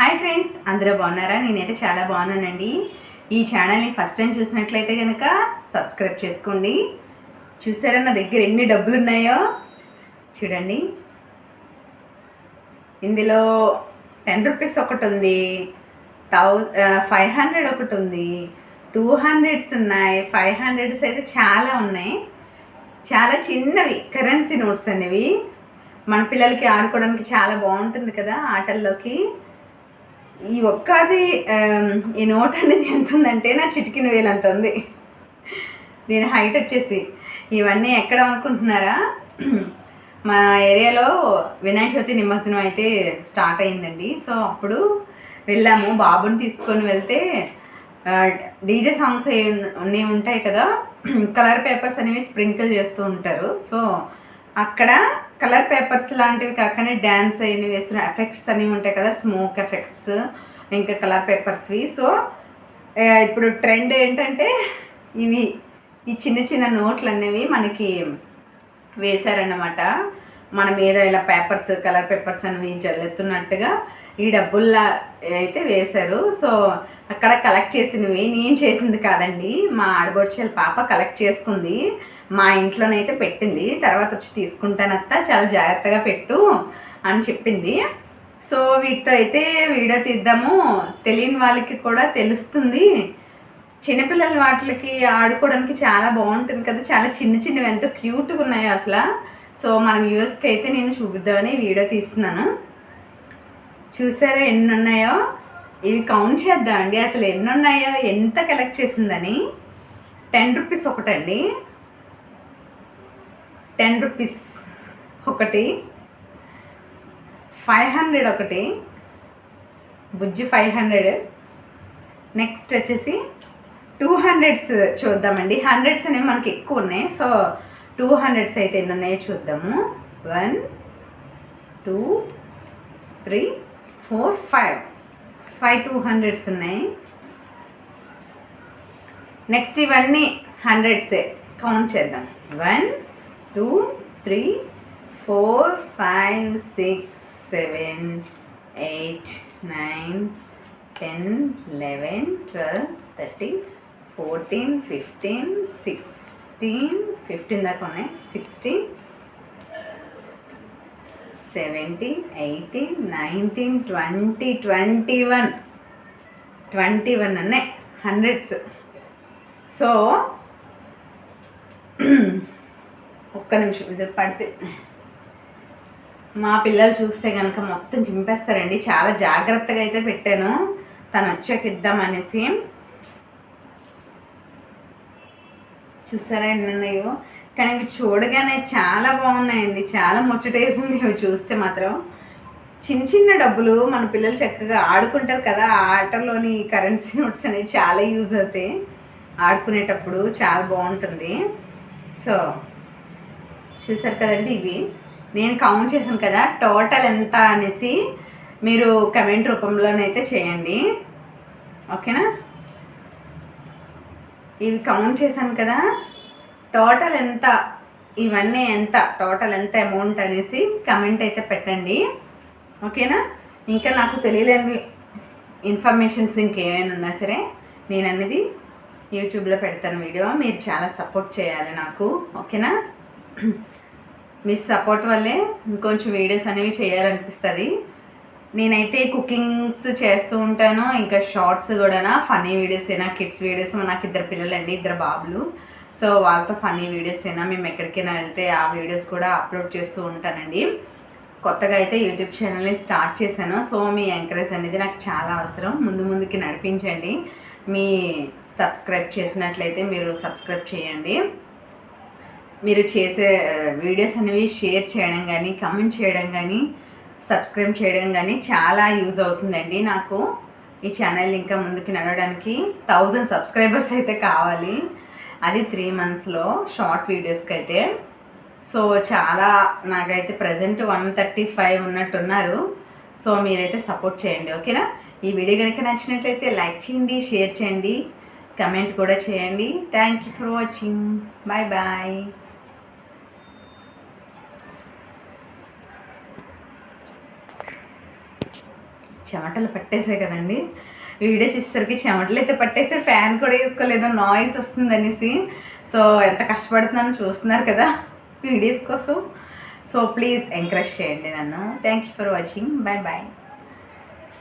Hi friends అందరూ బాగున్నారా? నేనైతే చాలా బాగున్నానండి. ఈ ఛానల్ని ఫస్ట్ టైం చూసినట్లయితే కనుక సబ్స్క్రైబ్ చేసుకోండి. చూసారా నా దగ్గర ఎన్ని డబ్బులు ఉన్నాయో? చూడండి. ఇందులో టెన్ రూపీస్ ఒకటి ఉంది. థౌ ఫైవ్ హండ్రెడ్ ఒకటి ఉంది. టూ హండ్రెడ్స్ ఉన్నాయి. ఫైవ్ హండ్రెడ్స్ అయితే చాలా ఉన్నాయి. చాలా చిన్నవి కరెన్సీ నోట్స్ అనేవి. మన పిల్లలకి ఆడుకోవడానికి చాలా బాగుంటుంది కదా ఆటల్లోకి. ఈ ఒక్కది um, ఈ నోట్ అనేది ఎంత ఉందంటే నా చిటికిన వేలు అంత ఉంది. దీని హైట్ వచ్చేసి ఇవన్నీ ఎక్కడ అనుకుంటున్నారా మా ఏరియాలో వినాయక చవితి నిమజ్జనం అయితే స్టార్ట్ అయిందండి. సో అప్పుడు వెళ్ళాము. బాబుని తీసుకొని వెళ్తే డీజే సాంగ్స్ అన్నీ ఉంటాయి కదా. కలర్ పేపర్స్ అనేవి స్ప్రింకిల్ చేస్తూ ఉంటారు. సో అక్కడ కలర్ పేపర్స్ లాంటివి కాకనే డ్యాన్స్ అవి వేస్తున్న ఎఫెక్ట్స్ అనేవి ఉంటాయి కదా స్మోక్ ఎఫెక్ట్స్ ఇంకా కలర్ పేపర్స్వి. సో ఇప్పుడు ట్రెండ్ ఏంటంటే ఇవి ఈ చిన్న చిన్న నోట్లు అనేవి మనకి వేశారన్నమాట. మన మీద ఇలా పేపర్స్ కలర్ పేపర్స్ అనేవి జల్లుతున్నట్టుగా ఈ డబ్బుల్లా అయితే వేశారు. సో అక్కడ కలెక్ట్ చేసినవి నేను చేసింది కాదండి. మా ఆడబొడిచేల పాప కలెక్ట్ చేసుకుంది. మా ఇంట్లోనైతే పెట్టింది. తర్వాత వచ్చి తీసుకుంటానత్త చాలా జాగ్రత్తగా పెట్టు అని చెప్పింది. సో వీటితో అయితే వీడియో తీద్దాము. తెలియని వాళ్ళకి కూడా తెలుస్తుంది. చిన్నపిల్లల వాటికి ఆడుకోవడానికి చాలా బాగుంటుంది కదా. చాలా చిన్న చిన్నవి ఎంతో క్యూట్గా ఉన్నాయి అసలు. సో మన యూఎస్కి అయితే నేను చూపిద్దామని వీడియో తీస్తున్నాను. చూసారా ఎన్ని ఉన్నాయో ఇవి కౌంట్ చేద్దామండి. అసలు ఎన్ని ఉన్నాయో ఎంత కలెక్ట్ చేసిందని? టెన్ రూపీస్ ఒకటండి. టెన్ రూపీస్ ఒకటి. ఫైవ్ హండ్రెడ్ ఒకటి. బుజ్జి ఫైవ్ హండ్రెడ్ నెక్స్ట్ వచ్చేసి టూ హండ్రెడ్స్ చూద్దామండి. హండ్రెడ్స్ అనేవి మనకి ఎక్కువ ఉన్నాయి. సో టూ హండ్రెడ్స్ అయితే ఎన్నున్నాయో చూద్దాము. One two three four five. Five two hundreds ఉన్నాయి. నెక్స్ట్ ఇవన్నీ హండ్రెడ్సే. కౌంట్ చేద్దాం. One two three four five six seven eight nine ten eleven twelve thirteen fourteen fifteen sixteen fifteen దాకా ఉన్నాయి. Sixteen seventeen eighteen nineteen twenty twenty one. Twenty one ఉన్నాయి hundreds. So ఒక్క నిమిషం ఇది పడితే. మా పిల్లలు చూస్తే కనుక మొత్తం చింపేస్తారండి. చాలా జాగ్రత్తగా అయితే పెట్టాను. తను వచ్చాక ఇద్దామనేసి. చూసారా ఎన్ని ఉన్నాయో? కానీ ఇవి చూడగానే చాలా బాగున్నాయండి. చాలా ముచ్చటేసింది. ఇవి చూస్తే మాత్రం చిన్న చిన్న డబ్బులు మన పిల్లలు చక్కగా ఆడుకుంటారు కదా. ఆ ఆటలోని కరెన్సీ నోట్స్ అనేవి చాలా యూజ్ అవుతాయి. ఆడుకునేటప్పుడు చాలా బాగుంటుంది. సో చూసారు కదండి ఇవి. నేను కౌంట్ చేశాను కదా టోటల్ ఎంత అనేసి మీరు కమెంట్ రూపంలోనైతే చేయండి. ఓకేనా? ఇవి కౌంట్ చేశాను కదా. టోటల్ ఎంత? ఇవన్నీ ఎంత? టోటల్ ఎంత అమౌంట్ అనేసి కమెంట్ అయితే పెట్టండి. ఓకేనా ఇంకా నాకు తెలియలేని ఇన్ఫర్మేషన్స్ ఇంకేమైనా ఉన్నా సరే నేను అనేది యూట్యూబ్లో పెడతాను వీడియో మీరు చాలా సపోర్ట్ చేయాలి నాకు. ఓకేనా మీ సపోర్ట్ వల్లే ఇంకొంచెం వీడియోస్ అనేవి చేయాలనిపిస్తుంది. నేనైతే కుకింగ్స్ చేస్తూ ఉంటాను ఇంకా షార్ట్స్ కూడా ఫన్నీ వీడియోస్ అయినా కిడ్స్ వీడియోస్ నాకు ఇద్దరు పిల్లలండి ఇద్దరు బాబులు. సో వాళ్ళతో ఫన్నీ వీడియోస్ అయినా మేము ఎక్కడికైనా వెళ్తే ఆ వీడియోస్ కూడా అప్లోడ్ చేస్తూ ఉంటానండి. కొత్తగా అయితే యూట్యూబ్ ఛానల్ని స్టార్ట్ చేశాను. సో మీ ఎంకరేజ్ అనేది నాకు చాలా అవసరం. ముందు ముందుకి నడిపించండి. మీ సబ్స్క్రైబ్ చేసినట్లయితే మీరు సబ్స్క్రైబ్ చేయండి. మీరు చేసే వీడియోస్ అనేవి షేర్ చేయడం కానీ కమెంట్ చేయడం కానీ సబ్స్క్రైబ్ చేయడం కానీ చాలా యూజ్ అవుతుందండి నాకు. ఈ ఛానల్ ఇంకా ముందుకు నడవడానికి థౌజండ్ సబ్స్క్రైబర్స్ అయితే కావాలి. అది త్రీ మంత్స్లో షార్ట్ వీడియోస్కి అయితే. సో చాలా నాకైతే ప్రజెంట్ వన్ థర్టీ ఫైవ్ ఉన్నట్టున్నారు. సో మీరైతే సపోర్ట్ చేయండి ఓకేనా? ఈ వీడియో కనుక నచ్చినట్లయితే లైక్ చేయండి షేర్ చేయండి కమెంట్ కూడా చేయండి. Thank you for watching. Bye bye. చెమటలు పట్టేసాయి కదండి. వీడియో చూసేసరికి చెమటలు అయితే పట్టేసి ఫ్యాన్ కూడా వేసుకోలేదు. నాయిస్ వస్తుంది అనేసి. సో ఎంత కష్టపడుతున్నానో చూస్తున్నారు కదా వీడియోస్ కోసం. సో ప్లీజ్ ఎంకరేజ్ చేయండి నన్ను. Thank you for watching bye bye